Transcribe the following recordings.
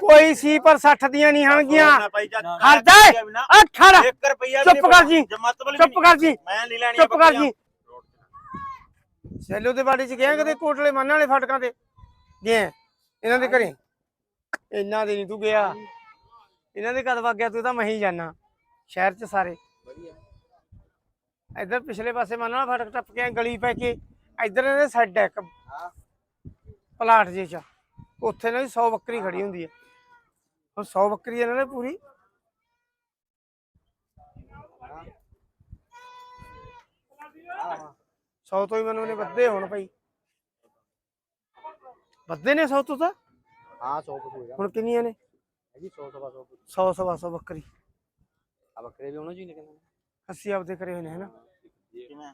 ਕੋਈ ਸੀ ਪਰ 60 ਦੀਆਂ ਨਹੀਂ ਹਣਗੀਆਂ। ਨਾ ਭਾਈ ਜਾ ਖੜ ਜਾ ਆ ਖੜ 1 ਰੁਪਿਆ ਚੁੱਪ ਕਰ ਜੀ। ਚੁੱਪ ਕਰ ਜੀ। ਮੈਂ ਨਹੀਂ ਲੈਣੀ ਚੁੱਪ ਕਰ ਜੀ। ਸੈਲੋ ਦੇ ਬਾੜੀ ਚ ਗਿਆ ਕਦੇ ਕੋਟਲੇ ਮੰਨ ਵਾਲੇ ਫਟਕਾਂ ਤੇ? ਗਿਆ। ਇਹਨਾਂ ਦੇ ਘਰੇ? ਇਹਨਾਂ ਦੇ ਨਹੀਂ ਤੂੰ ਗਿਆ। ਇਹਨਾਂ ਦੇ ਕਦ ਵਗ ਗਿਆ ਤੂੰ ਤਾਂ ਮੈਂ ਹੀ ਜਾਣਾ ਸ਼ਹਿਰ ਚ ਸਾਰੇ। ਇੱਧਰ ਪਿਛਲੇ ਪਾਸੇ ਮੰਨ ਵਾਲਾ ਫਟਕ ਟੱਪ ਕੇ ਗਲੀ ਪੈ ਕੇ ਇੱਧਰ ਇਹਦੇ ਸੈੱਡ ਹੈ ਇੱਕ ਪਲਾਟ ਜੇ ਚ। ਉੱਥੇ ਨਾ 100 ਬੱਕਰੀ ਖੜੀ ਹੁੰਦੀ ਹੈ ਹੁਣ 100 ਬੱਕਰੀ ਇਹਨਾਂ ਨੇ ਪੂਰੀ। ਸੌ ਤੋਂ ਹੀ ਮੈਨੂੰ ਨੇ ਵੱਧੇ ਹੁਣ ਭਾਈ। ਵੱਧੇ ਨੇ ਸੌ ਤੋਂ ਤਾਂ? ਹਾਂ 100 ਕੁ ਹੋਏਗਾ ਹੁਣ ਕਿੰਨੀਆਂ ਨੇ? ਹੈਗੀ 100 ਸਵਾ 100 100 ਸਵਾ ਸੌ ਬੱਕਰੀ। ਆ ਬੱਕਰੇ ਵੀ ਉਹਨਾਂ ਜੀ ਨੇ। ਕਹਿੰਦੇ ਅਸੀਂ ਆਪਦੇ ਕਰੇ ਹੋਏ ਨੇ ਹਨਾ? ਕਿਵੇਂ?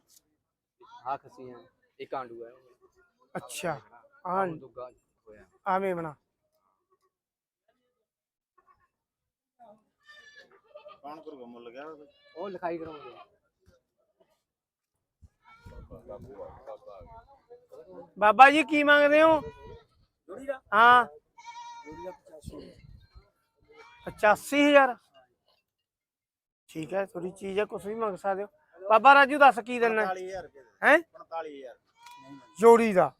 ਹਾਂ ਖੱਸੀਆਂ ਇੱਕ ਆਂਡੂ ਹੈ ਅੱਛਾ ਹਾਂ ਦੁੱਗਾ ਹੋਇਆ ਆਵੇਂ ਬਣਾ। ਕੌਣ ਕਰੂਗਾ ਮੁੱਲ ਗਿਆ ਉਹ ਲਿਖਾਈ ਕਰਾਉਂਦੇ ਬਾਬਾ ਜੀ ਕੀ ਮੰਗਦੇ ਹੋ? ਜੋੜੀ ਦਾ ਹਾਂ। ਜੋੜੀ ਦਾ 85 85000 ਠੀਕ ਹੈ ਥੋੜੀ ਚੀਜ਼ ਹੈ ਕੁਝ ਵੀ ਮੰਗ ਸਕਦੇ ਹੋ। ਬਾਬਾ ਰਾਜੂ ਦੱਸ ਕੀ ਦੇਣਾ 45000 ਰੁਪਏ ਹੈ? 45000 ਜੋੜੀ ਦਾ।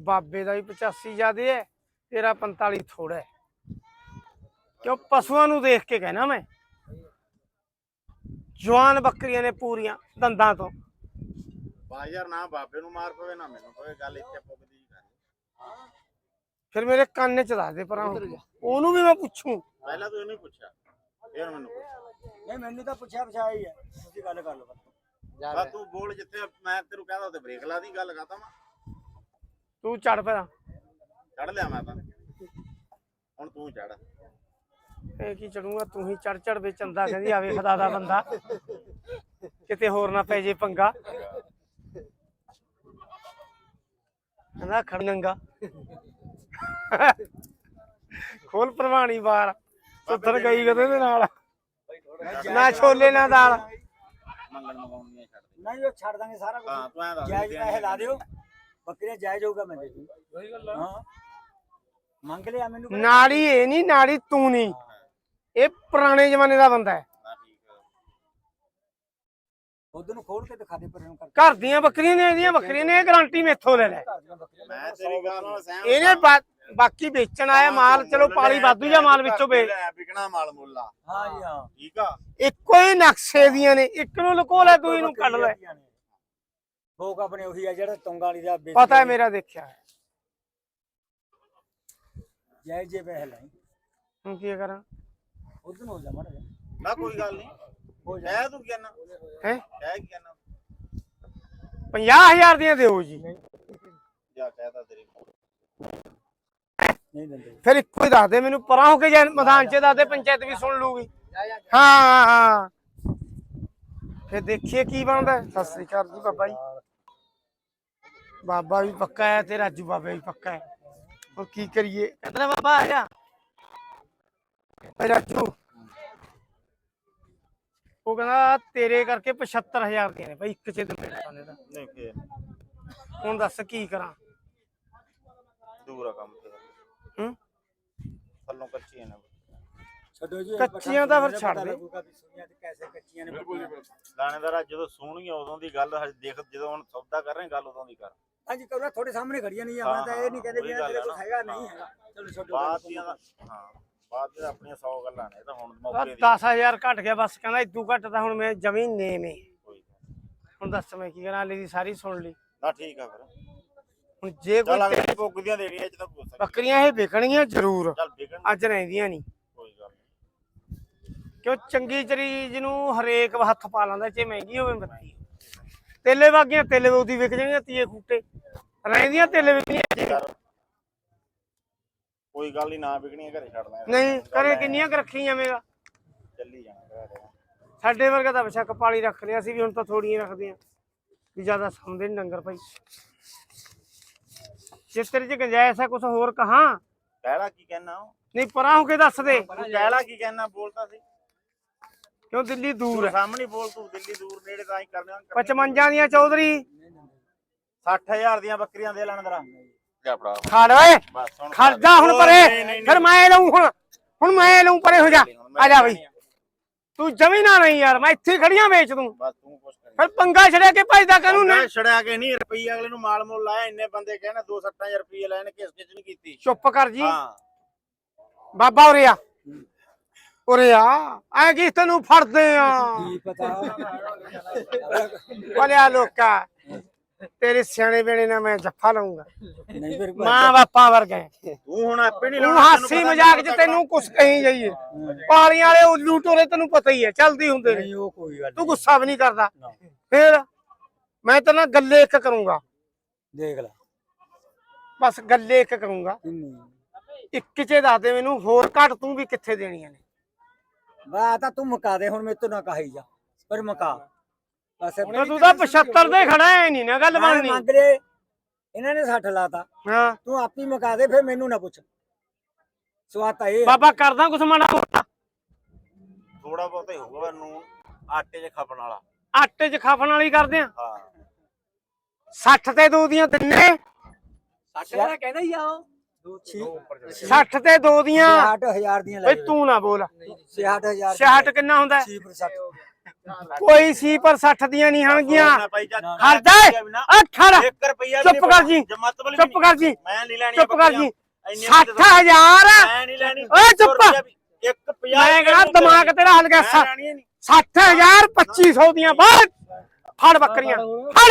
ਬਾਬੇ ਦਾ ਵੀ 85 ਜ਼ਿਆਦੇ ਹੈ ਤੇਰਾ 45 ਥੋੜਾ ਹੈ। ਕਿਉਂ ਪਸ਼ੂਆਂ ਨੂੰ ਦੇਖ ਕੇ ਕਹਿਣਾ ਮੈਂ? ਜਵਾਨ ਬੱਕਰੀਆਂ ਨੇ ਪੂਰੀਆਂ ਦੰਦਾਂ ਤੋਂ। ਬਾਜ਼ਾਰ ਨਾ ਬਾਬੇ ਨੂੰ ਮਾਰ ਪਵੇ ਨਾ ਮੈਨੂੰ ਕੋਈ ਗੱਲ ਇੱਥੇ ਪੁੱਗਦੀ ਕਰ ਫਿਰ ਮੇਰੇ ਕੰਨ 'ਚ ਦੱਸ ਦੇ ਪਰਾਂ ਉਹਨੂੰ ਵੀ ਮੈਂ ਪੁੱਛੂ। ਪਹਿਲਾਂ ਤੂੰ ਇਹਨੂੰ ਹੀ ਪੁੱਛਿਆ ਫਿਰ ਮੈਨੂੰ ਪੁੱਛ ਨਹੀਂ ਮੈਨੂੰ ਤਾਂ ਪੁੱਛਿਆ ਪਛਾਇਆ ਹੀ ਹੈ। ਤੁਸੀਂ ਗੱਲ ਕਰ ਲਓ ਬਾ ਤੂੰ ਬੋਲ ਜਿੱਥੇ ਮੈਂ ਤੈਨੂੰ ਕਹਦਾ ਉੱਤੇ ਬ੍ਰੇਕ ਲਾ ਦੀ ਗੱਲ ਕਰਦਾ ਮੈਂ ਤੂੰ ਚੜ ਪਰਾਂ ਚੜ ਲਿਆ ਮੈਂ ਤਾਂ। ਹੁਣ ਤੂੰ ਚੜ। ਇਹ ਕੀ ਚੜੂਗਾ? ਤੂੰ ਹੀ ਚੜ ਚੜ ਵਿੱਚ ਚੰਦਾ ਕਹਿੰਦੀ ਆਵੇ ਖੁਦਾ ਦਾ ਬੰਦਾ। ਕਿਤੇ ਹੋਰ ਨਾ ਪੈ ਜੇ ਪੰਗਾ। ਕਹਿੰਦਾ ਖੜ ਨੰਗਾ। ਖੋਲ ਬਾਹਰ। ਸੁੱਤਰ ਗਈ ਕਦੇ ਦੇ ਨਾਲ। ਨਾ ਛੋਲੇ ਨਾ ਦਾਲ। ਮੰਗਣ ਮਗਾਉਣੀਆਂ ਛੱਡ ਦੇ। ਨਹੀਂ ਉਹ ਛੱਡ ਦਾਂਗੇ ਸਾਰਾ ਹਾਂ ਤੂੰ ਐਂ ਦੱਸ ਜਾਇਜ਼ ਦੇ ਪੈਸੇ ਲਾ ਦਿਓ। ਬੱਕਰੀਆਂ ਜਾਇਜ਼ ਹੋਊਗਾ ਮੈਂ ਦੇ ਦੂੰ ਸਹੀ ਗੱਲ ਹਾਂ। ਮੰਗ ਲਿਆ ਮੈਨੂੰ ਨਾੜੀ ਇਹ ਨਹੀਂ ਨਾੜੀ ਤੂੰ ਨਹੀਂ। ਇਹ ਪੁਰਾਣੇ ਜ਼ਮਾਨੇ ਦਾ ਬੰਦਾ ਹੈ। ਨਾ। ਉਧਰ ਨੂੰ ਖੋਲ ਕੇ ਦਿਖਾ ਦੇ ਪਰ ਇਹਨੂੰ ਕਰ ਘਰ ਦੀਆਂ ਬੱਕਰੀਆਂ ਨੇ ਇਹਦੀਆਂ ਬੱਕਰੀਆਂ ਨੇ ਇਹ ਗਾਰੰਟੀ ਮੈਥੋਂ ਲੈ ਲੈ। ਮੈਂ ਤੇਰੀ ਗੱਲ ਨਾਲ ਸਹਿਮਤ ਇਹਨੇ ਬਾ- ਬਾਕੀ ਵੇਚਣ ਆਇਆ ਮਾਲ ਚਲੋ ਪਾਲੀ ਵਾਧੂ ਜਾਂ ਮਾਲ ਵਿੱਚੋਂ ਵੇ। ਲੈ, ਵਿਕਣਾ ਮਾਲ ਮੁੱਲਾ ਹਾਂ ਜੀ ਹਾਂ। ਠੀਕ ਆ। ਇੱਕੋ ਹੀ ਨਕਸ਼ੇ ਦੀਆਂ ਨੇ ਇੱਕ ਨੂੰ ਲੁਕੋ ਲੈ ਦੂਈ ਨੂੰ ਕੱਢ ਲੈ। ਭੋਗ ਆਪਣੇ ਉਹੀ ਆ ਜਿਹੜਾ ਤੁੰਗਾ ਵਾਲੀ ਦਾ ਪਤਾ ਹੈ ਮੇਰਾ ਦੇਖਿਆ ਹੈ। ਜੈ ਜੇ ਪੈਸੇ ਲੈ ਹੁਣ ਕੀ ਕਰਾਂ? ਉਧਰ ਨੂੰ ਹੋ ਜਾ ਮਾੜਾ। ਨਾ ਕੋਈ ਗੱਲ ਨਹੀਂ। ਹੋ ਜਾ। ਕਹਿ ਤੂੰ ਕਹਿਣਾ ਹੈ ਕੀ ਕਹਿਣਾ 50000 ਦੀਆਂ ਦਿਓ ਜੀ। ਜਾ ਕਹਿਦਾ ਤੇਰੀ ਨਹੀਂ ਦਿੰਦੇ। ਫਿਰ ਇੱਕੋ ਹੀ ਦੱਸ ਦੇ ਮੈਨੂੰ ਪਰਾਂ ਹੋ ਕੇ ਜਾਂ ਮੈਦਾਨ 'ਚ ਦੱਸ ਦੇ ਪੰਚਾਇਤ ਵੀ ਸੁਣ ਲੂਗੀ। ਹਾਂ ਹਾਂ ਹਾਂ। ਫਿਰ ਦੇਖੀਏ ਕੀ ਬਣਦਾ ਹੈ। ਸਤਿ ਸ੍ਰੀ ਅਕਾਲ ਜੀ ਬਾਬਾ ਜੀ। ਬਾਬਾ ਵੀ ਪੱਕਾ ਹੈ ਤੇ ਰਾਜੂ ਬਾਬਾ ਵੀ ਪੱਕਾ ਹੈ। ਹੁਣ ਕੀ ਕਰੀਏ? ਕਹਿੰਦਾ ਬਾਬਾ ਆ ਜਾ। ਓਏ ਰਾਜੂ। ਉਹ ਕਹਿੰਦਾ ਤੇਰੇ ਕਰਕੇ 75000 ਦੀਆਂ ਨੇ ਭਾਈ ਇੱਕ ਚ ਦਿੰਦੇ ਨੇ ਸਾਨੂੰ ਤਾਂ। ਨਹੀਂ ਫੇਰ ਹੁਣ ਦੱਸ ਕੀ ਕਰਾਂ? ਦੂਰ ਆ ਕੰਮ ਤੇ ਹੂੰ? ਥੱਲੋਂ ਕੱਚੀ ਨੇ। ਛੱਡੋ ਜੀ ਕੱਚੀਆਂ ਤਾਂ ਫਿਰ ਛੱਡ ਦੇ। ਨੇ ਦਾਣੇਦਾਰਾ ਜਦੋਂ ਸੁਣੀਏ ਉਦੋਂ ਦੀ ਗੱਲ ਹਜੇ ਦੇਖ ਜਦੋਂ ਹੁਣ ਸੌਦਾ ਕਰ ਰਹੇ ਗੱਲ ਉਦੋਂ ਦੀ ਕਰ। ਹਾਂਜੀ ਕਰੋ ਤੁਹਾਡੇ ਸਾਹਮਣੇ ਖੜੀਆਂ ਨਹੀਂ ਆ ਹਾਂ, ਮੈਂ ਤਾਂ ਇਹ ਨਹੀਂ ਕਹਿੰਦੇ ਵੀ ਉਹੀ ਗੱਲ ਤੇਰੇ ਆ ਕੋਲ ਨਾ। ਹੈਗਾ ਨਹੀਂ ਹੈਗਾ। ਚਲੋ ਛੱਡੋ ਬਾਅਦ ਦੀਆਂ ਦਾ ਹਾਂ ਬਾਅਦ ਦੀਆਂ ਆਪਣੀਆਂ 100 ਗੱਲਾਂ ਨੇ ਇਹ ਤਾਂ ਹੁਣ ਮੌਕੇ ਦੀ 10000 ਘਟ ਗਿਆ ਬਸ ਕਹਿੰਦਾ ਇਦੂ ਘਟ ਤਾਂ ਹੁਣ ਮੈਂ ਜਮੀ ਨੇਮੇ ਕੋਈ ਗੱਲ। ਹੁਣ ਦੱਸ ਮੈਂ ਕੀ ਕਰਾਂ ਲਈ ਸਾਰੀ ਸੁਣ ਲਈ। ਨਾ ਠੀਕ ਆ ਫਿਰ। ਹੁਣ ਜੇ ਚੱਲ ਕੋਈ ਅਗਲੇ ਪੁੱਗਦੀਆਂ ਦੇਣੀਆਂ ਇਹ ਚ ਤਾਂ ਬੱਕਰੀਆਂ ਇਹ ਵਿਕਣਗੀਆਂ ਜ਼ਰੂਰ। ਚੱਲ ਅੱਜ ਰਹਿੰਦੀਆਂ ਨਹੀਂ ਕੋਈ ਗੱਲ ਨੀ। ਕਿਉਂ ਚੰਗੀ ਚੀਜ਼ ਨੂੰ ਹਰੇਕ ਹੱਥ ਪਾ ਲਾਂਦਾ ਚਾਹੇ ਮਹਿੰਗੀ ਹੋਵੇ ਮਹਿੰਗੀ ਤੇਲੇ ਵਾਗੀਆਂ ਤੇਲੇ ਉਹਦੀ ਵਿਕ ਜਾਣਗੀਆਂ ਤੀਏ ਖੂਟੇ। ਰਹਿੰਦੀਆਂ ਤੇਲੇ ਵਿਕਣੀਆਂ ਯਾਰ ਕੋਈ ਗੱਲ ਨਹੀਂ ਨਾ ਵਿਕਣੀਆਂ ਘਰੇ ਛੱਡ ਲੈ ਨਹੀਂ ਕਰੇ ਕਿੰਨੀਆਂ ਕੁ ਰੱਖੀ ਜਾਵੇਂਗਾ ਚੱਲੀ ਜਾਣਾ ਘਰੇ। ਸਾਡੇ ਵਰਗਾ ਤਾਂ ਬਸ਼ੱਕ ਪਾਲੀ ਰੱਖ ਲਿਆ ਸੀ ਵੀ ਹੁਣ ਤਾਂ ਥੋੜੀਆਂ ਰੱਖਦੇ ਆ। ਵੀ ਜ਼ਿਆਦਾ ਸਮਝਦੇ ਨੀ ਡੰਗਰ ਭਾਈ। ਜੇ ਤੇਰੇ ਚ ਗੰਜਾਇਸ਼ ਆ ਕੁਝ ਹੋਰ ਕਹਾਂ? ਕਹਿਲਾ ਕੀ ਕਹਿਣਾ ਨਹੀਂ ਪਰਾਂ ਹੋ ਕੇ ਦੱਸ ਦੇ। ਕਹਿਲਾ ਕੀ ਕਹਿਣਾ ਬੋਲਦਾ ਸੀ। ਕਿਉਂ ਦਿੱਲੀ ਦੂਰ ਤੂੰ ਹੈ? ਸਾਹਮਣੇ ਬੋਲ ਤੂੰ ਦਿੱਲੀ ਦੂਰ ਨੇੜੇ ਤਾਂ ਹੀ ਕਰਨੇ 55 ਦੀਆਂ ਚੌਧਰੀ। 60000 ਦੀਆਂ ਬੱਕਰੀਆਂ ਦੇ ਲੈਣ ਦਰਾ। ਜਾ ਫੜਾ ਖੜ ਓਏ। ਬਸ ਹੁਣ ਪਰੇ। ਫਿਰ ਮੈਂ ਲਊਂ ਹੁਣ। ਹੁਣ ਮੈਂ ਲਊਂ ਪਰੇ ਹੋ ਜਾ। ਆ ਜਾ ਬਈ। ਤੂੰ ਜਮੀ ਨਾ ਨਹੀਂ ਯਾਰ ਮੈਂ ਇੱਥੇ ਖੜੀਆਂ ਵੇਚ ਦੂੰ। ਬਸ ਤੂੰ ਕੁਛ ਕਰੀ। ਫਿਰ ਪੰਗਾ ਛੜਿਆ ਕੇ ਭਜਦਾ ਕਾਨੂੰ ਨਾ? ਛੜਿਆ ਕੇ ਨਹੀਂ? ਰੁਪਈਏ ਅਗਲੇ ਨੂੰ ਮਾਲ ਮੁੱਲ ਲਾਇਆ ਇੰਨੇ ਬੰਦੇ ਕਹਿੰਦੇ 2-7000 ਰੁਪਈਏ ਲੈਣ ਕਿਸ ਕਿਸ ਨਹੀਂ ਕੀਤੀ? ਚੁੱਪ ਕਰ ਜੀ। ਹਾਂ। ਬਾਬਾ ਉਰੇ ਆ। ਉਰੇ ਆ ਐ ਕੀ ਤੈਨੂੰ ਫੜਦੇ ਆ? ਕੀ ਪਤਾ? ਬਲਿਆ ਲੋਕਾ ਤੇਰੇ ਸਿਆਣੇ ਵੇਣੇ ਨਾਲ ਮੈਂ ਜੱਫਾ ਲਾਉਂਗਾ ਨਹੀਂ ਫਿਰ ਮਾਂ ਬਾਪਾਂ ਵਰਗੇ। ਤੂੰ ਹੁਣ ਆਪੇ ਨਹੀਂ ਤੂੰ ਹਾਸੀ ਮਜ਼ਾਕ ਚ ਤੈਨੂੰ ਕੁਛ ਕਹੀ ਜਾਈਏ। ਪਾਲੀਆਂ ਵਾਲੇ ਉੱਲੂ ਟੋਰੇ ਤੈਨੂੰ ਪਤਾ ਹੀ ਹੈ ਚੱਲਦੀ ਹੁੰਦੇ ਨੇ। ਨਹੀਂ ਉਹ ਕੋਈ ਗੱਲ ਤੂੰ ਗੁੱਸਾ ਵੀ ਨਹੀਂ ਕਰਦਾ। ਨਾ। ਫੇਰ ਮੈਂ ਤੇਰੇ ਨਾਲ ਗੱਲੇ ਇੱਕ ਕਰੂੰਗਾ। ਦੇਖ ਲੈ। ਬਸ ਗੱਲੇ ਇੱਕ ਕਰੂੰਗਾ। ਇੱਕ ਚ ਦੱਸ ਦੇ ਮੈਨੂੰ ਹੋਰ ਘੱਟ ਤੂੰ ਵੀ ਕਿੱਥੇ ਦੇਣੀਆਂ ਨੇ? ਬਾ ਤਾਂ ਤੂੰ ਮੁਕਾ ਦੇ ਹੁਣ ਤੋਂ ਨਾ ਕਹੀ ਜਾ। ਪਰ ਮੁਕਾ। ਬਸ ਤੂੰ ਤਾਂ 75 ਦੇ ਖੜਾ ਐ ਨਹੀਂ ਨਾ ਗੱਲ ਬਣਨੀ। ਮੰਗ ਲੈ ਇਹਨਾਂ ਨੇ 60 ਲਾਤਾ। ਹਾਂ। ਤੂੰ ਆਪੀ ਮੁਕਾ ਦੇ ਫਿਰ ਮੈਨੂੰ ਨਾ ਪੁੱਛ। ਸਵਾਦ ਤਾਂ ਇਹ। ਬਾਬਾ ਕਰਦਾ ਕੁਛ ਮਾੜਾ ਮੋਟਾ। ਥੋੜਾ ਬਹੁਤਾ ਹੀ ਹੋਊਗਾ ਨੂੰ ਆਟੇ 'ਚ ਖਪਣ ਵਾਲਾ। ਆਟੇ 'ਚ ਖਾਫਣ ਵਾਲੀ ਕਰਦੇ ਆ। ਹਾਂ। 60 ਤੇ ਦੋ ਦੀਆਂ ਤਿੰਨੇ। ਦਾ ਕਹਿੰਦਾ ਹੀ ਆ ਉਹ। 60 ਤੇ ਦੋ ਦੀਆਂ? 60000 ਦੀਆਂ ਬਈ ਤੂੰ ਨਾ ਬੋਲ। 60000 66 ਕਿੰਨਾ ਹੁੰਦਾ? ਹੈ? 6% ਕੋਈ ਸੀ ਪਰ 60 ਦੀਆਂ ਨਹੀਂ ਹਣਗੀਆਂ। 1 ਰੁਪਈਆ ਚੁੱਪ ਕਰ ਜੀ। ਚੁੱਪ ਕਰ ਜੀ। ਮੈਂ ਨਹੀਂ ਲੈਣੀ ਚੁੱਪ ਕਰ ਜੀ। ਇੰਨੀਆਂ 60000 ਮੈਂ ਨਹੀਂ ਲੈਣੀ। ਓਏ ਚੁੱਪ। 1 ਮੈਂ ਕਿਹੜਾ ਦਿਮਾਗ ਤੇਰਾ ਹਲ ਗਿਆ 60000 2500 ਦੀਆਂ। ਬਾਅਦ ਫੜ। ਬੱਕਰੀਆਂ। ਫੜ।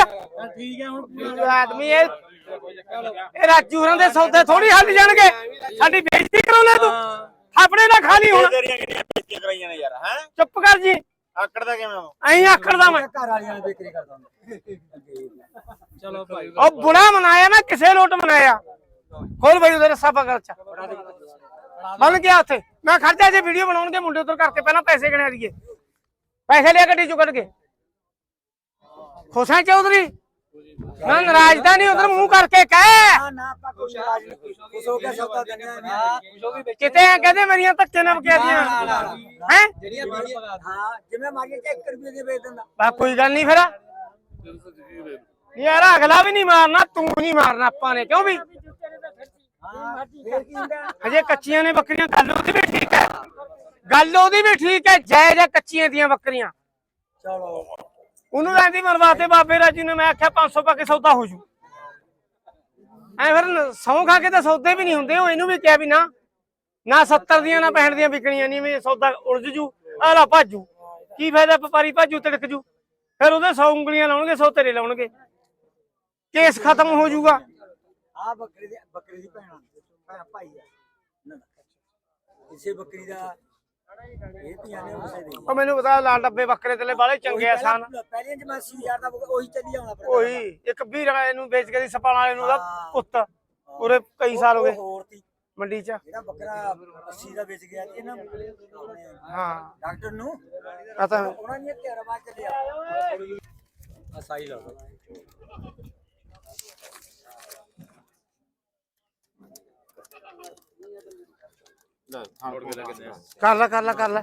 ਠੀਕ ਹੈ ਹੁਣ ਆਦਮੀ ਇਹ ਇਹ ਰਾਜੂ ਹੋਰਾਂ ਦੇ ਸੌਦੇ ਥੋੜੀ ਹੱਲ ਜਾਣਗੇ। ਸਾਡੀ ਬੇਇੱਜ਼ਤੀ ਕਰਾਉਣਾ ਤੂੰ। ਥਾਪੜੇ ਨਾ ਖਾ ਲਈ ਹੁਣ। ਤੇਰੀਆਂ ਕਿੰਨੀਆਂ ਬੇਇੱਜ਼ਤੀਆਂ ਕਰਾਈਆਂ ਨੇ ਯਾਰ ਹੈ? ਚੁੱਪ ਕਰ ਜੀ। ਆਕੜਦਾ ਕਿਵੇਂ ਹੋ ਐਂ ਆਖੜਦਾ ਮੈਂ। ਘਰ ਵਾਲੀਆਂ ਨਾਲ ਵਿਕਰੀ ਕਰਦਾ ਹੁੰਦਾ ਚਲੋ ਭਾਈ। ਉਹ ਬੁੜਾ ਮਨਾਇਆ ਮੈਂ ਕਿਸੇ ਲੋਟ ਮਨਾਇਆ। ਖੋਲ ਬਈ ਉਹਦੇ ਰੱਸਾ ਪਕੜ ਚ। ਬਣ ਗਿਆ ਉੱਥੇ। ਮੈਂ ਖਰਚਾ ਜੇ ਵੀਡੀਓ ਬਣਾਉਣਗੇ ਮੁੰਡੇ ਉਧਰ ਕਰਕੇ ਪਹਿਲਾਂ ਪੈਸੇ ਗਿਣਿਆ ਦੀਏ ਪੈਸੇ ਲਿਆ ਗੱਡੀ ਚੋਂ ਕੱਢ ਕੇ। ਖੁਸ਼ਾਂ ਚੌਧਰੀ? ਨਾ ਨਾਰਾਜ਼ ਤਾਂ ਨਹੀਂ ਉਧਰ ਮੂੰਹ ਕਰਕੇ ਕਹਿ। ਨਾ ਨਾ ਆਪਾਂ ਕੋਈ ਇਲਾਜ ਨਹੀਂ ਖੁਸ਼ ਹੋ ਕੇ ਸੌਦਾ ਦਿੰਦੇ ਆ ਕਿਤੇ ਐਂ ਕਹਿੰਦੇ ਮੇਰੀਆਂ ਧੱਕੇ ਨਾਲ ਬਕਿਆਦੀਆਂ ਹੈ? ਜਿਹੜੀਆਂ ਹਾਂ ਜਿਵੇਂ ਮਾਰੀਏ ਤੇ 1 ਰੁਪਏ ਦੇ ਵੇਚ ਦਿੰਦਾ। ਬਾ ਕੋਈ ਗੱਲ ਨਹੀਂ ਫਿਰ। ਯਾਰ ਅਗਲਾ ਵੀ ਨਹੀਂ ਮਾਰਨਾ ਤੂੰ ਨਹੀਂ ਮਾਰਨਾ ਆਪਾਂ ਨੇ ਕਿਉਂ ਵੀ? ਹਜੇ ਕੱਚੀਆਂ ਨੇ ਬੱਕਰੀਆਂ ਗੱਲ ਉਹਦੀ ਵੀ ਠੀਕ ਹੈ। ਗੱਲ ਉਹਦੀ ਵੀ ਠੀਕ ਹੈ ਜੈ ਜੈ ਕੱਚੀਆਂ ਦੀਆਂ ਬੱਕਰੀਆਂ। ਚਲੋ। ਉਹਨੂੰ ਲੈਂਦੀ ਮਰਵਾਤੇ ਬਾਬੇ ਰਾਜੀ ਨੇ, ਮੈਂ ਆਖਿਆ 500 ਪਾ ਕੇ ਸੌਦਾ ਹੋ ਜੂ। ਐ ਫਿਰ ਸੌ ਖਾ ਕੇ ਤਾਂ ਸੌਦੇ ਵੀ ਨਹੀਂ ਹੁੰਦੇ, ਉਹ ਇਹਨੂੰ ਵੀ ਕਿਹਾ ਵੀ ਨਾ ਨਾ 70 ਦੀਆਂ, ਨਾ 65 ਦੀਆਂ ਵਿਕਣੀਆਂ ਨਹੀਂ, ਵੀ ਸੌਦਾ ਉਲਝ ਜੂ ਆਲਾ ਭਾਜੂ, ਕੀ ਫਾਇਦਾ ਵਪਾਰੀ ਭਾਜੂ, ਤੜਕ ਜੂ। ਫਿਰ ਉਹਦੇ 100 ਉਂਗਲੀਆਂ ਲਾਉਣਗੇ 100 ਤੇਰੇ ਲਾਉਣਗੇ। ਕੇਸ ਖਤਮ ਹੋ ਜੂਗਾ। ਆ ਬੱਕਰੀ ਦੀ ਬੱਕਰੀ ਦੀ ਭੈਣ ਭਾਈ ਆ। ਇਸੇ ਬੱਕਰੀ ਦਾ ਉਹ ਮੈਨੂੰ ਪਤਾ ਲਾਲ ਡੱਬੇ ਬੱਕਰੇ ਤੇਲੇ ਬਾਲੇ ਚੰਗੇ ਆ ਸਨ। ਪਹਿਲੀਆਂ ਚ ਮੈਂ 80000 ਦਾ ਉਹੀ ਚੱਲੀ ਆਉਣਾ ਫਿਰ। ਉਹੀ ਇੱਕ ਵੀਰ ਵਾਲੇ ਨੂੰ ਵੇਚ ਕੇ ਦੀ ਸਪਾਲ ਵਾਲੇ ਨੂੰ ਉਹਦਾ ਹਾਂ। ਪੁੱਤ। ਉਰੇ ਕਈ ਸਾਲ ਹੋ ਉਹ ਗਏ ਹੋਰ ਤੀ ਮੰਡੀ 'ਚ। ਜਿਹੜਾ ਬੱਕਰਾ 80 ਦਾ ਵੇਚ ਗਿਆ ਸੀ ਨਾ ਆਪਣੇ ਹਾਂ। ਡਾਕਟਰ ਨੂੰ? ਆ ਤਾਂ ਉਹਨਾਂ ਨੇ ਤੇਰਾ ਬਾਅਦ ਚੱਲਿਆ। ਆ ਸਾਈ ਲਾ ਕਰ ਲੈ ਕਰ ਲੈ ਕਰ ਲੈ।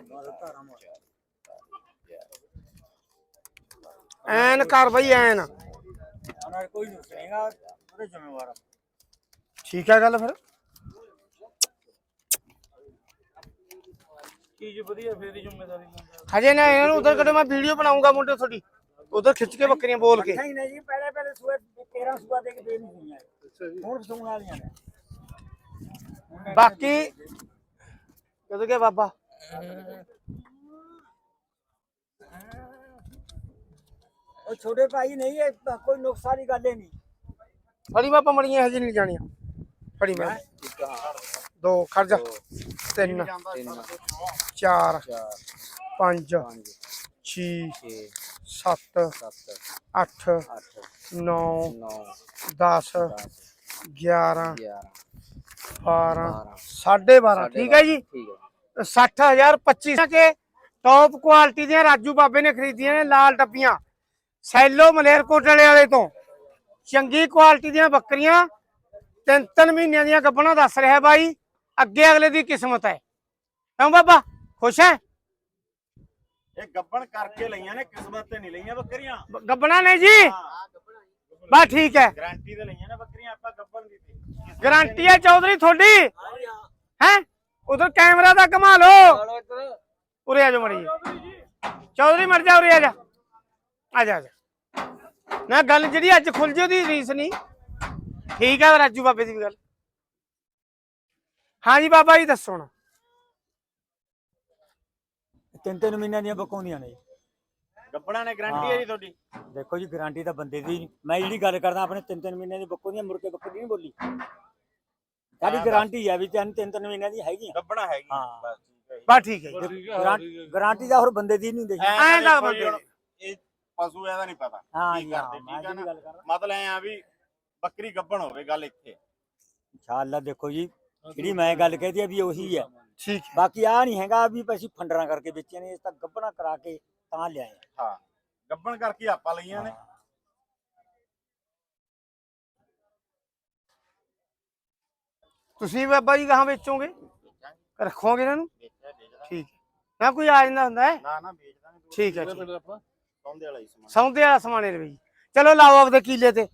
ਐਨ ਕਰ ਬਈ ਐਨ। ਉਹਨਾਂ ਨੇ ਕੋਈ ਨਹੀਂ ਸੁਣੇਗਾ ਉਹਦੇ ਜ਼ਿੰਮੇਵਾਰ ਆ। ਠੀਕ ਹੈ ਗੱਲ ਫਿਰ। ਚੀਜ਼ ਵਧੀਆ ਫੇਰ ਹੀ ਜ਼ਿੰਮੇਵਾਰੀ ਹਜੇ ਨਾ ਇਹਨਾਂ ਨੂੰ ਉਧਰ ਕਦੇ ਮੈਂ ਵੀਡੀਓ ਬਣਾਉਂਗਾ ਮੁੰਡੇ ਤੁਹਾਡੀ। ਉਧਰ ਖਿੱਚ ਕੇ ਬੱਕਰੀਆਂ ਬੋਲ ਕੇ। ਨਹੀਂ ਨਹੀਂ ਜੀ ਪਹਿਲੇ ਪਹਿਲੇ ਸੂਏ 13 ਸੂਆ ਦੇ ਕੇ ਦੇ ਨਹੀਂ ਹੋਈਆਂ। ਹੁਣ ਸੂਣ ਵਾਲੀਆਂ ਨੇ। ਬਾਕੀ ਕਦੋਂ ਗਿਆ ਬਾਬਾ ਉਹ ਛੋਟੇ ਭਾਈ ਨਹੀਂ ਇਹ ਤਾਂ ਕੋਈ ਨੁਕਸਾਨ ਵਾਲੀ ਗੱਲ ਹੀ ਨਹੀਂ ਫੜੀ ਬਾਬਾ ਮੜੀਆਂ ਹਜੇ ਨਹੀਂ ਜਾਣੀਆਂ ਫੜੀ ਮੈਂ ਦੋ ਖਰਜਾ ਤਿੰਨ ਚਾਰ ਪੰਜ ਛੇ ਸੱਤ ਅੱਠ ਨੌ 10 11 12 12.5 ਠੀਕ ਹੈ ਜੀ? 60000 25 ਕੇ ਟੌਪ ਕੁਆਲਿਟੀ ਦੀਆਂ ਰਾਜੂ ਬਾਬੇ ਨੇ ਖਰੀਦੀਆਂ ਨੇ ਲਾਲ ਡੱਬੀਆਂ ਸੈਲੋ ਮਲੇਰਕੋਟਲੇ ਵਾਲੇ ਤੋਂ। ਚੰਗੀ ਕੁਆਲਿਟੀ ਦੀਆਂ ਬੱਕਰੀਆਂ। ਤਿੰਨ ਤਿੰਨ ਮਹੀਨਿਆਂ ਦੀਆਂ ਗੱਬਣਾ ਦੱਸ ਰਿਹਾ ਬਾਈ। ਅੱਗੇ ਅਗਲੇ ਦੀ ਕਿਸਮਤ ਹੈ। ਕਿਉਂ ਬਾਬਾ? ਖੁਸ਼ ਹੈ? ਇਹ ਗੱਬਣ ਕਰਕੇ ਲਈਆਂ ਨੇ ਕਿਸਮਤ ਤੇ ਨਹੀਂ ਲਈਆਂ ਬੱਕਰੀਆਂ। ਗੱਬਣਾ ਨੇ ਜੀ। ਬਸ ਠੀਕ ਹੈ। ਗਾਰੰਟੀ ਤੇ ਲਈਆਂ ਨਾ ਬੱਕਰੀਆਂ ਆਪਾਂ ਗੱਬਣ ਦੀ ਤੇ। ਗਾਰੰਟੀ ਹੈ ਚੌਧਰੀ ਤੁਹਾਡੀ? ਹੈ। ਉਧਰ ਕੈਮਰਾ ਦਾ ਕਮਾ ਲਓ। ਉਰੇ ਆ ਜਾ ਮੜੀ ਚੌਧਰੀ ਮਰ ਜਾ ਉਰੇ ਆ ਜਾ। ਆ ਜਾ ਆ ਜਾ। ਨਾ ਗੱਲ ਜਿਹੜੀ ਅੱਜ ਖੁੱਲ ਜੇ ਉਹਦੀ ਰੀਸ ਨਹੀਂ। ਠੀਕ ਹੈ ਰਾਜੂ ਬਾਬੇ ਦੀ ਵੀ ਗੱਲ। ਹਾਂਜੀ ਬਾਬਾ ਜੀ ਦੱਸੋ ਹੁਣ। ਤਿੰਨ ਤਿੰਨ ਮਹੀਨਿਆਂ ਦੀਆਂ ਬਕਾਉਂਦੀਆਂ ਨੇ। ਜੀ। ਗੱਬਣਾ ਨੇ ਗਾਰੰਟੀ ਹੈ। ਜੀ ਤੁਹਾਡੀ। ਦੇਖੋ ਜੀ ਗਾਰੰਟੀ ਤਾਂ ਬੰਦੇ ਦੀ ਨਹੀਂ। ਮੈਂ ਜਿਹੜੀ ਗੱਲ ਕਰਦਾ ਆਪਣੇ ਤਿੰਨ ਤਿੰਨ ਮਹੀਨਿਆਂ ਦੀ ਬਕਾਉਂਦੀਆਂ ਮੁੜ ਕੇ ਬੱਕਰੀ ਨਹੀਂ ਬੋਲੀ। ਸਾਡੀ ਗਾਰੰਟੀ ਹੈ ਵੀ ਤਿੰਨ ਤਿੰਨ ਤਿੰਨ ਮਹੀਨਿਆਂ ਦੀ ਹੈਗੀ ਗੱਬਣਾ ਹੈਗੀ ਹਾਂ। ਬਸ ਠੀਕ ਹੈ ਜੀ। ਬਸ ਠੀਕ ਹੈ ਜੀ। ਗਾਰੰਟੀ ਦਾ ਹੋਰ ਬੰਦੇ ਦੀ ਨਹੀਂ ਹੁੰਦੀ। ਐਂ ਐਂ ਤਾਂ ਦੇਖੋ ਜੀ ਹੁਣ ਇਹ ਪਸ਼ੂ ਇਹਦਾ ਨਹੀਂ ਪਤਾ। ਹਾਂ ਕੀ ਜੀ ਕਰਦੇ ਮੈਂ ਠੀਕ ਆ ਜਿਹੜੀ ਗੱਲ ਕਰ ਰਿਹਾ ਮਤਲਬ ਐ ਆ ਵੀ ਬੱਕਰੀ ਗੱਬਣ ਹੋਵੇ ਗੱਲ ਇੱਥੇ। ਇਨਸ਼ਾਅੱਲਾ ਦੇਖੋ ਜੀ ਜਿਹੜੀ ਮੈਂ ਗੱਲ ਕਹਦੀ ਆ ਵੀ ਉਹੀ ਹੈ। ਠੀਕ ਹੈ। ਬਾਕੀ ਆ ਨਹੀਂ ਹੈਗਾ ਵੀ ਅਸੀਂ ਫੰਡਰਾਂ ਕਰਕੇ ਵੇਚੇ ਨੇ ਇਸ ਤਾਂ ਗੱਬਣਾ ਕਰਾ ਕੇ ਤਾਂ ਲਿਆਏ। ਆ। ਹਾਂ ਗੱਬਣ ਕਰਕੇ ਆਪਾਂ ਲਈਆਂ ਨੇ। ਤੁਸੀਂ ਬਾਬਾ ਜੀ ਕਹਾਂ ਵੇਚੋਗੇ? ਰੱਖੋਗੇ ਇਹਨਾਂ ਨੂੰ? ਵੇਚਿਆ ਠੀਕ ਹੈ। ਨਾ ਕੋਈ ਆ ਜਾਂਦਾ ਹੁੰਦਾ ਹੈ? ਨਾ ਨਾ ਵੇਚਦਾ ਨਹੀਂ। ਠੀਕ ਹੈ ਠੀਕ ਸੌਂਦੇ ਵਾਲਾ ਹੀ ਸਮਾਨ। ਸੌਂਦੇ ਵਾਲਾ ਸਮਾਨੇ ਰਵਈ ਚਲੋ ਲਾਓ ਆਪਦੇ ਕੀਲੇ ਤੇ।